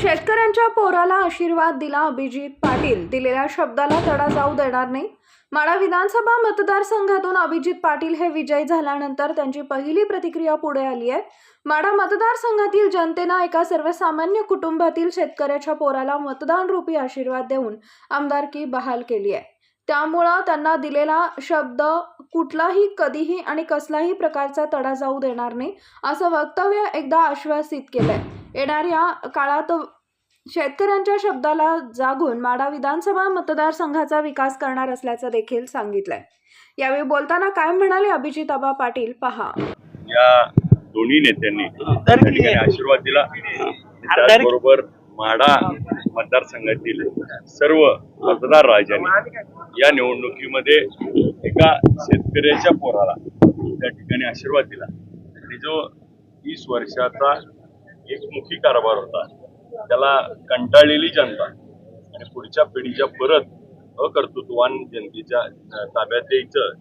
शेतकऱ्यांच्या पोराला आशीर्वाद दिला अभिजित पाटील. दिलेल्या शब्दाला तडा जाऊ देणार नाही. माडा विधानसभा मतदारसंघातून अभिजित पाटील हे विजयी झाल्यानंतर त्यांची पहिली प्रतिक्रिया पुढे आली आहे. माडा मतदारसंघातील जनतेनं एका सर्वसामान्य कुटुंबातील शेतकऱ्याच्या पोराला मतदान रूपी आशीर्वाद देऊन आमदारकी बहाल केली आहे. त्यामुळं त्यांना दिलेला शब्द कुठलाही कधीही आणि कसलाही प्रकारचा तडा जाऊ देणार नाही असं वक्तव्य एकदा आश्वासित केलंय. येणाऱ्या काळात शेतकऱ्यांच्या शब्दाला जागून माडा विधानसभा मतदारसंघाचा विकास करणार असल्याचं देखील सांगितलंय. यावेळी बोलताना काय म्हणाले अभिजित आबा पाटील? पहा. या दोन्ही नेत्यांनी आशीर्वाद दिला. त्याचबरोबर म्हाडा मतदारसंघातील सर्व मतदार राजांनी या निवडणुकीमध्ये एका शेतकऱ्याच्या पोराला त्या ठिकाणी आशीर्वाद दिला. आणि जो तीस वर्षाचा एकमुखी कारभार होता. त्याला कंटाळलेली जनता आणि पुढच्या पिढीच्या परत अकर्तृत्वान जनतेच्या ताब्यात द्यायचं.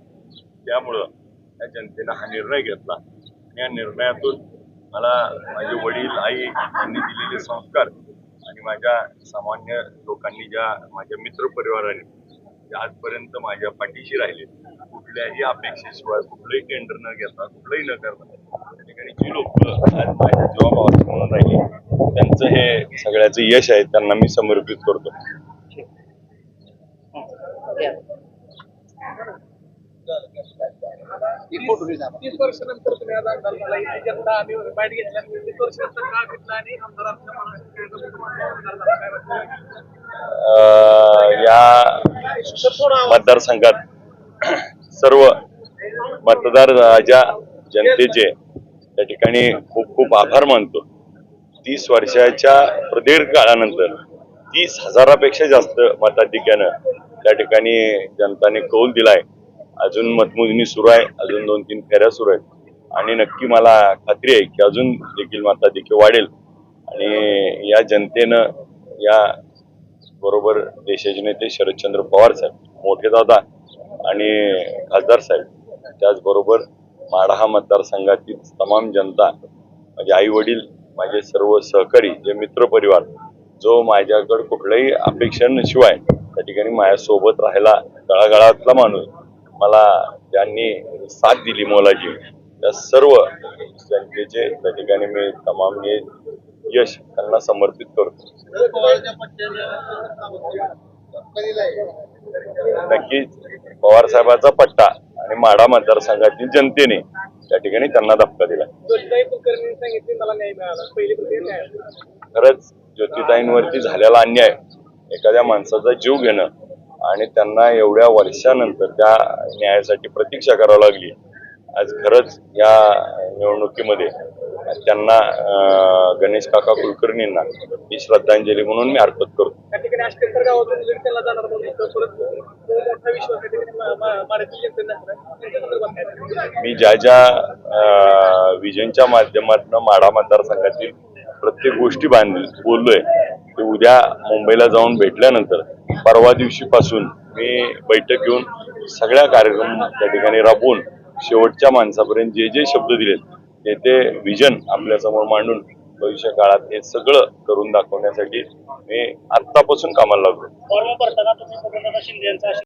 त्यामुळं त्या जनतेनं हा निर्णय घेतला. आणि या निर्णयातून मला माझे वडील आई यांनी दिलेले संस्कार आणि माझ्या सामान्य लोकांनी ज्या माझ्या मित्र परिवाराने जे आजपर्यंत माझ्या पाठीशी राहिले कुठल्याही अपेक्षेशिवाय कुठलंही टेंडर न घेता कुठलंही न करता त्या ठिकाणी जी लोक माझ्या जीवाभावाचे म्हणून राहिले त्यांचं हे सगळ्याचं यश आहे त्यांना मी समर्पित करतो तीस वर्षानंतर तुम्ही आज आमदार झाला इथे जनता आम्ही बाईट घेतल्या तीस वर्षानंतर काळ घेतला आणि आमदार आपल्या मनात काय वाटतं? अं, या मतदारसंघात सर्व मतदार राजा जनतेचे त्या ठिकाणी खूप खूप आभार मानतो. तीस वर्षाच्या प्रदीर्घ काळानंतर तीस हजारापेक्षा जास्त मताधिक्यानं त्या ठिकाणी जनताने कौल दिलाय. अजून मतमोजणी सुरू आहे अजून दोन तीन फेऱ्या सुरू आहेत. आणि नक्की मला खात्री आहे की अजून देखील मताधिक्य वाढेल. आणि या जनतेनं या बरोबर देशाचे नेते शरदचंद्र पवार साहेब मोठे दादा आणि खासदार साहेब त्याचबरोबर माढा हा मतदारसंघातील तमाम जनता माझे आई वडील माझे सर्व सहकारी जे मित्र परिवार जो माझ्याकडं कुठल्याही अपेक्षांशिवाय त्या ठिकाणी माझ्यासोबत राहायला तळागाळातला माणूस मला ज्यांनी साथ दिली मोलाची. त्या सर्व जनतेचे त्या ठिकाणी मी तमाम यश त्यांना समर्पित करतो. नक्कीच पवार साहेबाचा पट्टा आणि माढा मतदारसंघातील जनतेने त्या ठिकाणी त्यांना धक्का दिला. खरंच ज्योतिताईंवरती झालेला अन्याय एखाद्या माणसाचा जीव घेणं आणि त्यांना एवढ्या वर्षानंतर त्या न्यायासाठी प्रतीक्षा करावी लागली. आज खरंच या निवडणुकीमध्ये त्यांना गणेश काका कुलकर्णींना ही श्रद्धांजली म्हणून मी अर्पण करतो. मा- ज्या ज्या विजनच्या माध्यमातून माढा मतदारसंघातील प्रत्येक गोष्टी बांधली बोललोय ते उद्या मुंबईला जाऊन भेटल्यानंतर परवा दिवशीपासून मी बैठक घेऊन सगळ्या कार्यक्रम त्या ठिकाणी राबवून शेवटच्या माणसापर्यंत जे जे शब्द दिलेत ते ते विजन आपल्यासमोर मांडून भविष्य काळात हे सगळं करून दाखवण्यासाठी मी आत्तापासून कामाला लागलो.